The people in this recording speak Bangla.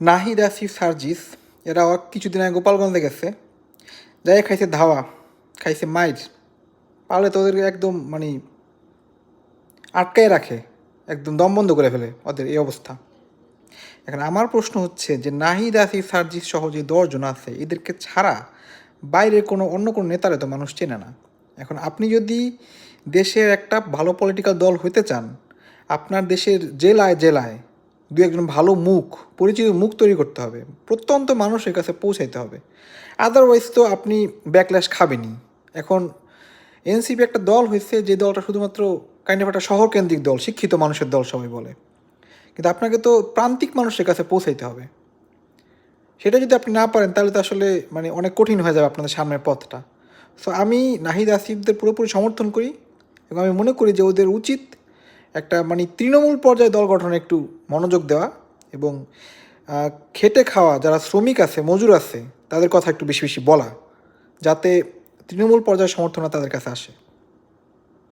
নাহিদ আসিফ সার্জিস, এরা কিছুদিন আগে গোপালগঞ্জে গেছে। যাই খাইছে ধাওয়া, খাইছে মাইর। পারলে তো ওদেরকে একদম মানে আটকায় রাখে, একদম দম বন্ধ করে ফেলে ওদের এই অবস্থা। এখন আমার প্রশ্ন হচ্ছে যে, নাহিদ আসিফ সার্জিস সহ যে দশজন আছে, এদেরকে ছাড়া বাইরে কোনো, অন্য কোনো নেতারে তো মানুষ চেনে না। এখন আপনি যদি দেশের একটা ভালো পলিটিক্যাল দল হইতে চান, আপনার দেশের জেলায় জেলায় দু একজন ভালো মুখ, পরিচিত মুখ তৈরি করতে হবে। প্রত্যন্ত মানুষের কাছে পৌঁছাইতে হবে। আদারওয়াইজ তো আপনি ব্যাকল্যাশ খাবেনই। এখন এনসিপি একটা দল হয়েছে যে দলটা শুধুমাত্র কাইন্ড অফ একটা শহরকেন্দ্রিক দল, শিক্ষিত মানুষের দল সবাই বলে। কিন্তু আপনাকে তো প্রান্তিক মানুষের কাছে পৌঁছাইতে হবে। সেটা যদি আপনি না পারেন, তাহলে তো আসলে মানে অনেক কঠিন হয়ে যাবে আপনাদের সামনের পথটা। সো আমি নাহিদ আসিফদের পুরোপুরি সমর্থন করি এবং আমি মনে করি যে ওদের উচিত একটা মানে তৃণমূল পর্যায়ে দল গঠনে একটু মনোযোগ দেওয়া এবং খেটে খাওয়া যারা শ্রমিক আছে, মজুর আছে, তাদের কথা একটু বেশি বেশি বলা, যাতে তৃণমূল পর্যায়ে সমর্থনা তাদের কাছে আসে।